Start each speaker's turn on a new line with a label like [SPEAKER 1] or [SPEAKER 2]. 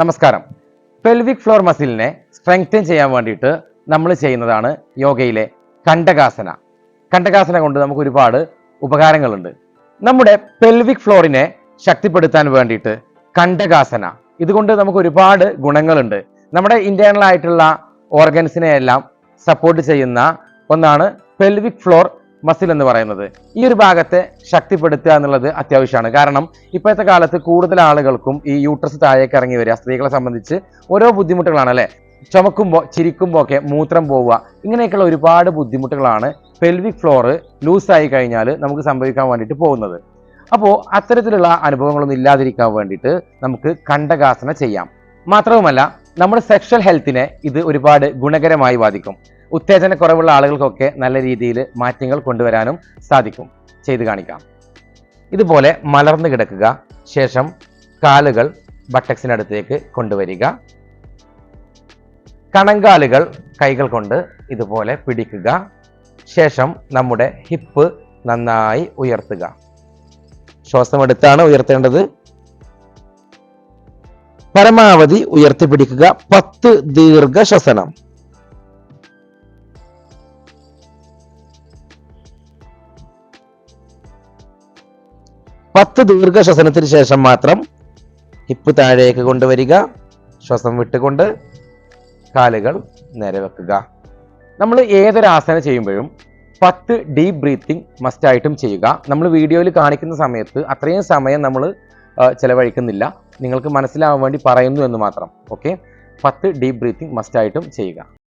[SPEAKER 1] നമസ്കാരം. Pelvic floor മസിലിനെ strengthen ചെയ്യാൻ വേണ്ടിയിട്ട് നമ്മൾ ചെയ്യുന്നതാണ് യോഗയിലെ കണ്ടകാസന കണ്ടകാസന കൊണ്ട് നമുക്ക് ഒരുപാട് ഉപകാരങ്ങളുണ്ട്. നമ്മുടെ പെൽവിക് ഫ്ലോറിനെ ശക്തിപ്പെടുത്താൻ വേണ്ടിയിട്ട് കണ്ടകാസന ഇതുകൊണ്ട് നമുക്ക് ഒരുപാട് ഗുണങ്ങളുണ്ട്. നമ്മുടെ ഇന്റേണൽ ആയിട്ടുള്ള ഓർഗൻസിനെ എല്ലാം സപ്പോർട്ട് ചെയ്യുന്ന ഒന്നാണ് പെൽവിക് ഫ്ലോർ മസിൽ എന്ന് പറയുന്നത്. ഈ ഒരു ഭാഗത്തെ ശക്തിപ്പെടുത്തുക എന്നുള്ളത് അത്യാവശ്യമാണ്. കാരണം ഇപ്പോഴത്തെ കാലത്ത് കൂടുതൽ ആളുകൾക്കും ഈ യൂട്രസ് താഴേക്ക് ഇറങ്ങി വരിക സ്ത്രീകളെ സംബന്ധിച്ച് ഓരോ ബുദ്ധിമുട്ടുകളാണ് അല്ലേ? ചുമക്കുമ്പോൾ ചിരിക്കുമ്പോൾ ഒക്കെ മൂത്രം പോവുക ഇങ്ങനെയൊക്കെയുള്ള ഒരുപാട് ബുദ്ധിമുട്ടുകളാണ് പെൽവിക് ഫ്ലോറ് ലൂസായി കഴിഞ്ഞാൽ നമുക്ക് സംഭവിക്കാൻ വേണ്ടിയിട്ട് പോകുന്നത്. അപ്പോൾ അത്തരത്തിലുള്ള അനുഭവങ്ങളൊന്നും ഇല്ലാതിരിക്കാൻ വേണ്ടിയിട്ട് നമുക്ക് കണ്ടകാസന ചെയ്യാം. മാത്രവുമല്ല നമ്മുടെ സെക്ഷൽ ഹെൽത്തിനെ ഇത് ഒരുപാട് ഗുണകരമായി ബാധിക്കും. ഉത്തേജനക്കുറവുള്ള ആളുകൾക്കൊക്കെ നല്ല രീതിയിൽ മാറ്റങ്ങൾ കൊണ്ടുവരാനും സാധിക്കും. ചെയ്തു കാണിക്കാം. ഇതുപോലെ മലർന്നു കിടക്കുക ശേഷം കാലുകൾ ബട്ടക്സിനടുത്തേക്ക് കൊണ്ടുവരിക. കണങ്കാലുകൾ കൈകൾ കൊണ്ട് ഇതുപോലെ പിടിക്കുക. ശേഷം നമ്മുടെ ഹിപ്പ് നന്നായി ഉയർത്തുക. ശ്വാസം എടുത്താണ് ഉയർത്തേണ്ടത്. പരമാവധി ഉയർത്തിപ്പിടിക്കുക. പത്ത് ദീർഘ ശ്വസനം. പത്ത് ദീർഘ ശ്വസനത്തിന് ശേഷം മാത്രം ഹിപ്പ് താഴേക്ക് കൊണ്ടുവരിക. ശ്വസം വിട്ടുകൊണ്ട് കാലുകൾ നേരെ വെക്കുക. നമ്മൾ ഏതൊരു ആസന ചെയ്യുമ്പോഴും പത്ത് ഡീപ്പ് ബ്രീത്തിങ് മസ്റ്റായിട്ടും ചെയ്യുക. നമ്മൾ വീഡിയോയിൽ കാണിക്കുന്ന സമയത്ത് അത്രയും സമയം നമ്മൾ ചിലവഴിക്കുന്നില്ല. നിങ്ങൾക്ക് മനസ്സിലാവാൻ വേണ്ടി പറയുന്നു എന്ന് മാത്രം. ഓക്കെ പത്ത് ഡീപ്പ് ബ്രീത്തിങ് മസ്റ്റായിട്ടും ചെയ്യുക.